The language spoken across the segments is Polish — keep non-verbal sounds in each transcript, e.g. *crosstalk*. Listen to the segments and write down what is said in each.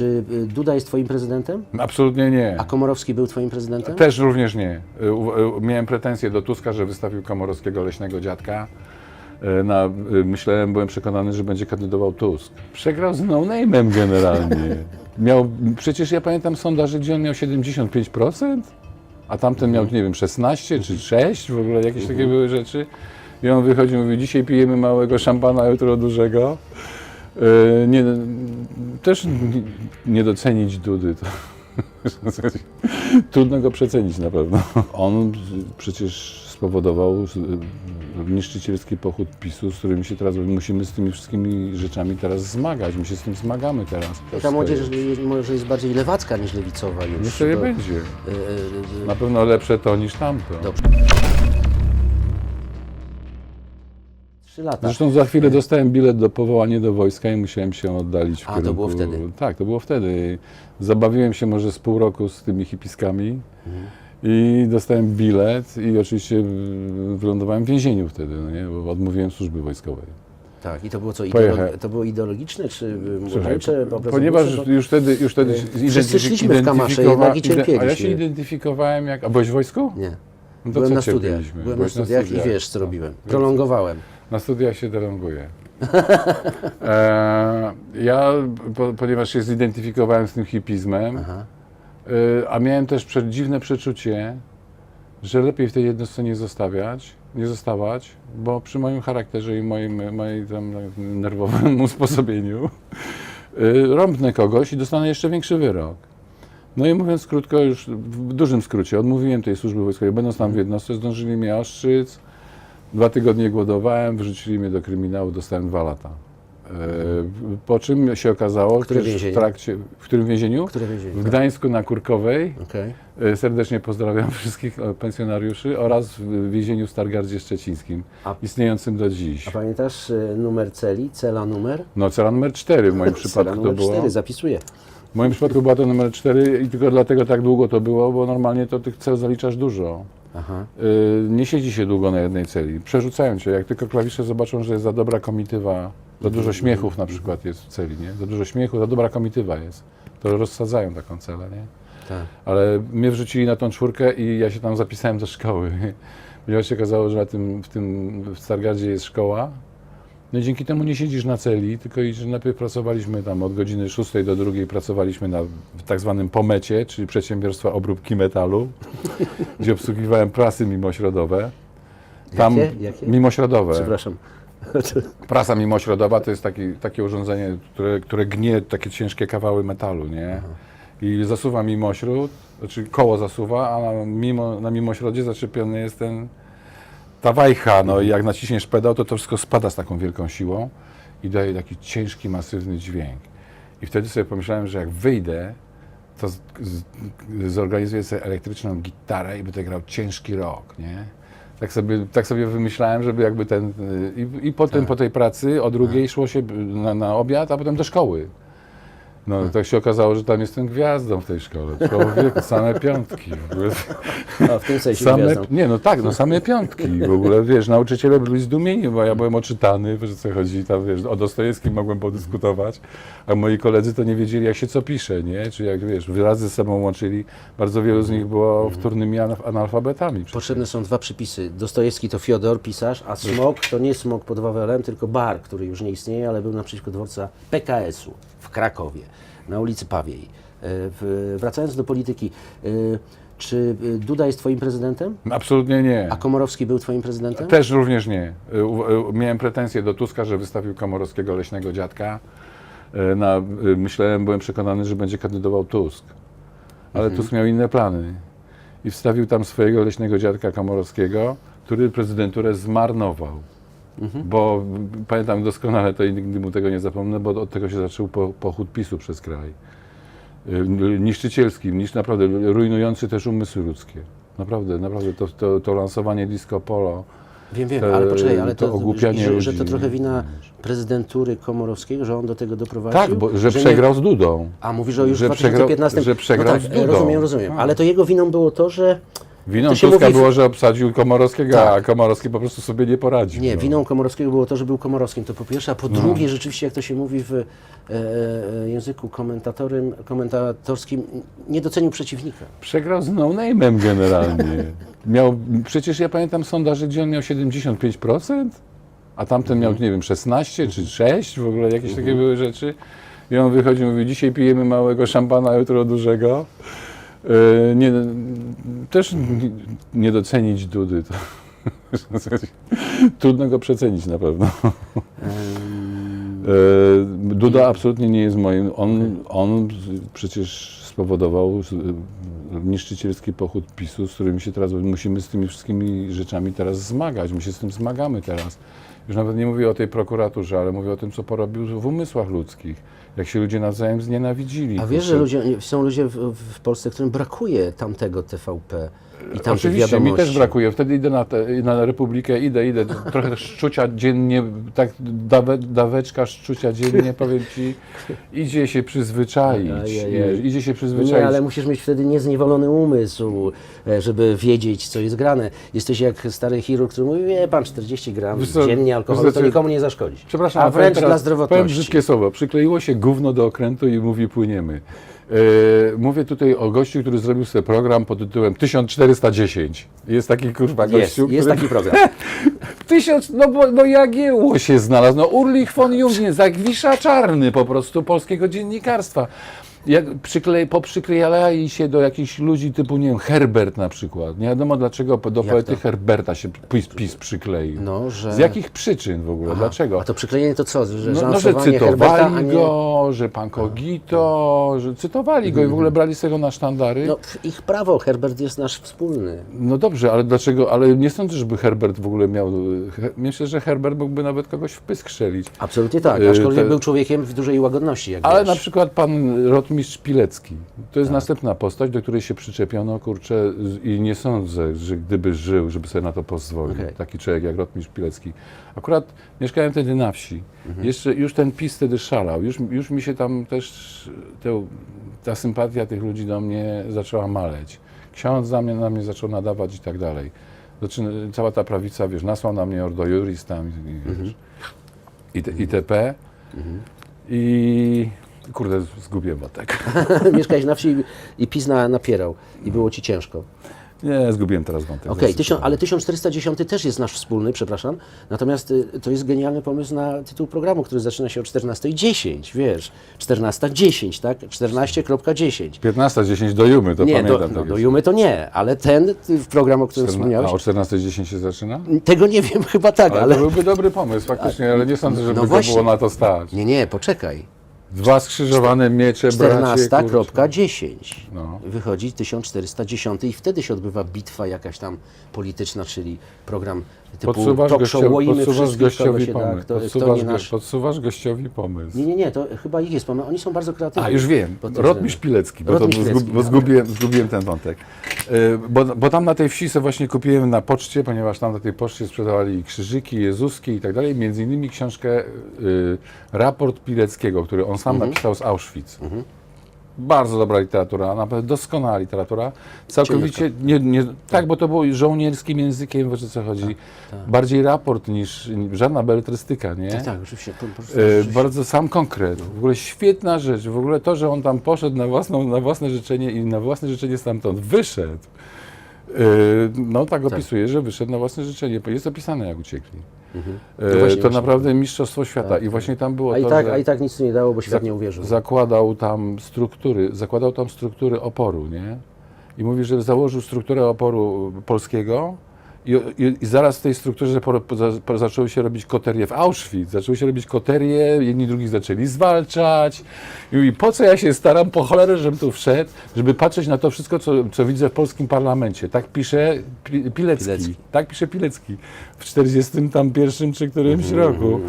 Czy y, Duda jest twoim prezydentem? Absolutnie nie. A Komorowski był twoim prezydentem? Też również nie. Y, y, Miałem pretensje do Tuska, że wystawił Komorowskiego leśnego dziadka. Na, myślałem, byłem przekonany, że będzie kandydował Tusk. Przegrał z no-name'em generalnie. *laughs* Miał, przecież ja pamiętam sondaże, gdzie on miał 75%, a tamten miał, nie wiem, 16 czy 6, w ogóle jakieś takie były rzeczy. I on wychodzi i mówi, dzisiaj pijemy małego szampana, jutro dużego. Y, Nie, też nie- nie docenić Dudy. To, Trudno go przecenić na pewno. On przecież spowodował z- niszczycielski pochód PiSu, z którym się teraz musimy z tymi wszystkimi rzeczami teraz zmagać. My się z tym zmagamy teraz. Ta młodzież jest- może jest bardziej lewacka niż lewicowa już. Niech sobie bo- będzie. y, y, y, Na pewno lepsze to niż tamto. Dobrze. Trzy lata. Zresztą za chwilę dostałem bilet do powołania do wojska i musiałem się oddalić w A, to kierunku... było wtedy? Tak, to było wtedy. Zabawiłem się może z pół roku z tymi hipiskami Mhm. i dostałem bilet i oczywiście wylądowałem w więzieniu wtedy, no nie? bo odmówiłem służby wojskowej. Tak, i to było co, ideolo- to było ideologiczne, czy y, obrazowe? ponieważ Bo- już wtedy, już wtedy y, wszyscy szliśmy w Kamasze, jednak i ide- A ja się cierpieliśmy. identyfikowałem jak... A byłeś w wojsku? Nie. No to Byłem na studiach. cierpieliśmy? Byłem na Byłeś studiach i wiesz, co robiłem. Prolongowałem. Na studiach się delonguję. E, ja, po, ponieważ się zidentyfikowałem z tym hipizmem, Aha. e, a miałem też prze, dziwne przeczucie, że lepiej w tej jednostce nie zostawiać, nie zostawać, bo przy moim charakterze i moim, mojej tam nerwowym *laughs* usposobieniu e, rąbnę kogoś i dostanę jeszcze większy wyrok. No i mówiąc krótko, już w dużym skrócie, odmówiłem tej służby wojskowej. Będąc tam w jednostce, zdążyli mnie ostrzyc, Dwa tygodnie głodowałem, wrzucili mnie do kryminału, dostałem dwa lata. E, po czym się okazało, Które w trakcie, w którym więzieniu? Które więzienie? W Gdańsku na Kurkowej. Okej. E, Serdecznie pozdrawiam *laughs* wszystkich pensjonariuszy oraz w więzieniu w Stargardzie Szczecińskim, A- istniejącym do dziś. A pamiętasz y, numer celi, cela numer? No, cela numer 4 w moim *laughs* przypadku to numer było. 4, zapisuję. W moim przypadku była to numer 4 i tylko dlatego tak długo to było, bo normalnie to tych cel zaliczasz dużo. Aha. Y, nie siedzi się długo na jednej celi. Przerzucają cię. Jak tylko klawisze zobaczą, że jest za dobra komitywa, za dużo śmiechów na przykład jest w celi, nie? Za dużo śmiechu, za dobra komitywa jest. To rozsadzają taką celę, nie? Tak. Ale mnie wrzucili na tą czwórkę i ja się tam zapisałem do szkoły. *laughs* Ponieważ się okazało, że na tym, w tym w Stargardzie jest szkoła. No i dzięki temu nie siedzisz na celi, tylko i że najpierw pracowaliśmy tam od godziny 6 do 2 pracowaliśmy na tak zwanym pomecie, czyli przedsiębiorstwa obróbki metalu, *laughs* gdzie obsługiwałem prasy mimośrodowe. Tam Jakie? Jakie? mimośrodowe. Przepraszam. *laughs* Prasa mimośrodowa to jest taki, takie urządzenie, które, które gnie takie ciężkie kawały metalu, nie? I zasuwa mimośród, znaczy koło zasuwa, a na, mimo, na mimośrodzie zaczepiony jest ten, ta wajcha, no i jak naciśniesz pedał, to to wszystko spada z taką wielką siłą i daje taki ciężki, masywny dźwięk. I wtedy sobie pomyślałem, że jak wyjdę, to z, z, zorganizuję sobie elektryczną gitarę i będę grał ciężki rock, nie? Tak sobie, tak sobie wymyślałem, żeby jakby ten... y, I, i potem po tej pracy o drugiej szło się na, na obiad, a potem do szkoły. No tak się okazało, że tam jestem gwiazdą w tej szkole. Człowieku, same piątki. W ogóle. A w tym sensie Same, gwiazdą. nie, no tak, no same piątki. W ogóle, wiesz, nauczyciele byli zdumieni, bo ja byłem oczytany, wiesz co chodzi, tam, wiesz, o Dostojewskim mogłem podyskutować, a moi koledzy to nie wiedzieli, jak się co pisze, nie? Czy jak, wiesz, wyrazy ze sobą łączyli. Bardzo wielu z nich było wtórnymi anal- analfabetami. Potrzebne są dwa przypisy. Dostojewski to Fiodor, pisarz, a smok to nie smok pod Wawelem, tylko bar, który już nie istnieje, ale był naprzeciwko dworca PKS-u w Krakowie, na ulicy Pawiej. E, Wracając do polityki, e, czy Duda jest twoim prezydentem? Absolutnie nie. A Komorowski był twoim prezydentem? Też również nie. Y, Miałem pretensje do Tuska, że wystawił Komorowskiego leśnego dziadka. Na, myślałem, byłem przekonany, że będzie kandydował Tusk. Ale Tusk miał inne plany. I wstawił tam swojego leśnego dziadka Komorowskiego, który prezydenturę zmarnował. Bo y, pamiętam doskonale to i nigdy mu tego nie zapomnę, bo od tego się zaczął po, pochód PiSu przez kraj. Y, Niszczycielski, niż naprawdę rujnujący też umysły ludzkie. Naprawdę, naprawdę to, to, to lansowanie disco polo. Wiem, wiem, te- ale poczekaj, ale to to, ogłupianie że, że to trochę wina prezydentury Komorowskiego, że on do tego doprowadził? Tak, bo, że, nie- przegrał z Dudą. A mówisz, że już że w przegrał- 2015. że przegrał no z tak, Dudą. rozumiem, rozumiem. Tak. Ale to jego winą było to, że Winą Tuska mówi było, że obsadził Komorowskiego, a Tak. Komorowski po prostu sobie nie poradził. Nie, no. winą Komorowskiego było to, że był Komorowskim, to po pierwsze, a po drugie, rzeczywiście, jak to się mówi w e, e, języku komentatorym, komentatorskim, nie docenił przeciwnika. Przegrał z no-name'em generalnie. *laughs* Miał, przecież ja pamiętam sondaże, gdzie on miał 75%, a tamten miał, nie wiem, 16 czy 6, w ogóle jakieś takie były rzeczy. I on wychodzi i mówi, dzisiaj pijemy małego szampana, jutro dużego. Yy, nie, też nie, docenić Dudy, to *laughs* trudno go przecenić na pewno. E, Duda absolutnie nie jest moim. On, on przecież spowodował niszczycielski pochód PiSu, z którym się teraz musimy z tymi wszystkimi rzeczami teraz zmagać. My się z tym zmagamy teraz. Już nawet nie mówię o tej prokuraturze, ale mówię o tym, co porobił w umysłach ludzkich. Jak się ludzie nawzajem znienawidzili. A wiesz, że ludzie, są ludzie w, w Polsce, którym brakuje tamtego TVP i tamtych Oczywiście, mi też brakuje. Wtedy idę na, te, na Republikę, idę, idę. Trochę szczucia dziennie, tak dawe, daweczka szczucia dziennie, powiem Ci, idzie się przyzwyczaić. Ajajaj. Idzie się przyzwyczaić. nie, ale musisz mieć wtedy niezniewolony umysł, e, żeby wiedzieć, co jest grane. Jesteś jak stary chirurg, który mówi, wie pan, 40 gram co, dziennie alkoholu, to nikomu nie zaszkodzi. Przepraszam, A powiem wręcz dla Powiem zdrowotności. brzydkie słowo. Przykleiło się gówno do okrętu i mówi płyniemy. E, mówię tutaj o gościu, który zrobił sobie program pod tytułem 1410. Jest taki kurwa Jest, gościu, jest który... taki program. *laughs* Tysiąc, no bo no Jagiełło się znalazł, no Urlich von Jungnie, zagwisza czarny po prostu polskiego dziennikarstwa. Jak przyklej, poprzyklejali się do jakichś ludzi typu, nie wiem, Herbert na przykład. Nie wiadomo dlaczego do Jak poety to? Herberta się PiS, PiS przykleił. No, że... Z jakich przyczyn w ogóle? Dlaczego? A to przyklejenie to co? Że No, no, że Herberta, cytowali nie... go, że pan Kogito, że cytowali go i w ogóle brali z tego na sztandary. No, ich prawo, Herbert jest nasz wspólny. No dobrze, ale dlaczego? Ale nie sądzę, żeby Herbert w ogóle miał. Myślę, że Herbert mógłby nawet kogoś w pysk strzelić. Absolutnie tak, Y, aczkolwiek te- był człowiekiem w dużej łagodności, Ale wiesz. na przykład pan rotmistrz Pilecki. To Tak. jest następna postać, do której się przyczepiono, kurczę, i nie sądzę, że gdyby żył, żeby sobie na to pozwolił. Okej. Taki człowiek jak rotmistrz Pilecki. Akurat mieszkałem wtedy na wsi. Mhm. Jeszcze, już ten PiS wtedy szalał. Już, już mi się tam też te, ta sympatia tych ludzi do mnie zaczęła maleć. Ksiądz na mnie, na mnie zaczął nadawać i tak dalej. Zaczyna, cała ta prawica, wiesz, nasłał na mnie Ordo Juris tam, i, wiesz, IT, ITP. I kurde, zgubiłem wątek. *laughs* Mieszkałeś na wsi i- i PiS na, napierał i było ci ciężko. Nie, zgubiłem teraz wątek. Okej, tysiąc- ale 1410 też jest nasz wspólny, przepraszam. Natomiast y, to jest genialny pomysł na tytuł programu, który zaczyna się o 14.10, wiesz. 14.10, tak? 14.10. 15.10 do Jumy, to Nie, do, pamiętam. no, tak do. Jumy to nie, ale ten y, program, o którym A wspomniałeś, o 14.10 się zaczyna? tego nie wiem, *laughs* chyba tak, Ale, ale... to byłby dobry pomysł faktycznie, ale nie sądzę, żeby No właśnie. było na to stać. Nie, nie, poczekaj. Dwa skrzyżowane miecze, bracie, kurczę. 14.10. No. Wychodzi 1410 i wtedy się odbywa bitwa jakaś tam polityczna, czyli program typu Podsuwasz, talk show, gościo, łoimy podsuwasz gościowi się da, pomysł. kto, kto podsuwasz, nie go- nasz... podsuwasz gościowi pomysł. Nie, nie, nie, to chyba ich jest pomysł. Oni są bardzo kreatywni. A, już wiem. Rotmistrz. Pilecki, bo, Rotmistrz to, zgub, bo dobra. zgubiłem, zgubiłem ten wątek. Y, Bo, bo tam na tej wsi sobie właśnie kupiłem na poczcie, ponieważ tam na tej poczcie sprzedawali krzyżyki, jezuski i tak dalej, między innymi książkę y, Raport Pileckiego, który on sam Mhm. napisał z Auschwitz. Bardzo dobra literatura, naprawdę doskonała literatura. Całkowicie, nie, nie, tak, bo to było żołnierskim językiem, wiesz o co chodzi. Bardziej raport niż żadna beletrystyka, nie? Tak, tak, oczywiście. Po, po, E, bardzo sam konkret. W ogóle świetna rzecz. W ogóle to, że on tam poszedł na, własną, na własne życzenie i na własne życzenie stamtąd wyszedł. E, no tak opisuje, że wyszedł na własne życzenie. Jest opisane, jak uciekli. No właśnie, to właśnie. naprawdę mistrzostwo świata. I właśnie tam było A i, to, tak, że a i tak nic nie dało, bo świat nie uwierzył. zakładał tam struktury, zakładał tam struktury oporu, nie? I mówi, że założył strukturę oporu polskiego i, i, i zaraz w tej strukturze po, po, za- po, zaczęły się robić koterie w Auschwitz, zaczęły się robić koterie, jedni drugich zaczęli zwalczać. I mówi, po co ja się staram, po cholerę, żebym tu wszedł, żeby patrzeć na to wszystko, co, co widzę w polskim parlamencie. Tak pisze Pi- Pilecki, Pilecki. tak pisze Pilecki w 40 tam pierwszym czy którymś Mhm, roku.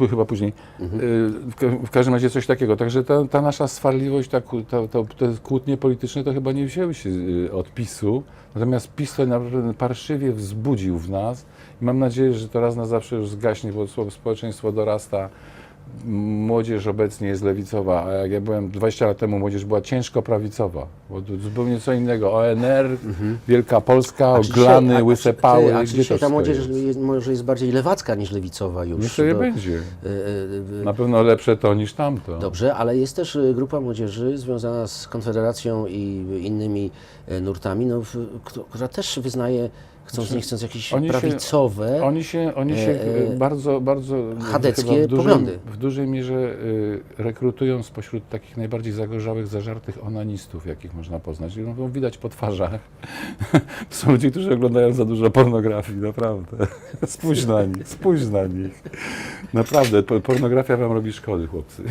E, chyba później. E, w, w każdym razie coś takiego. Także ta, ta nasza swarliwość, ta, ta, ta, te kłótnie polityczne to chyba nie wzięły się e, od PiSu. Natomiast PiS to naprawdę parszywie wzbudził w nas i mam nadzieję, że to raz na zawsze już zgaśnie, bo społeczeństwo dorasta młodzież obecnie jest lewicowa, a jak ja byłem 20 lat temu, młodzież była ciężko prawicowa. Bo to zupełnie co innego. ONR, Wielka Polska, Mhm. A Oglany, a- Łyse Pały. A dzisiaj ta młodzież jest? może jest bardziej lewacka niż lewicowa już? Niech sobie będzie. y, y, y, Na pewno lepsze to niż tamto. Dobrze, ale jest też grupa młodzieży związana z Konfederacją i innymi e, nurtami, no, która też wyznaje, chcąc nie chcąc, jakieś oni się- prawicowe. Oni się, oni się E, e, bardzo, bardzo chadeckie w dużej, poglądy. w dużej mierze y, rekrutują spośród takich najbardziej zagorzałych, zażartych onanistów, jakich można poznać. No, widać po twarzach. *laughs* To są ludzie, którzy oglądają za dużo pornografii, naprawdę. Spójrz na nich, spójrz na nich. Naprawdę, po- pornografia wam robi szkody, chłopcy. *laughs*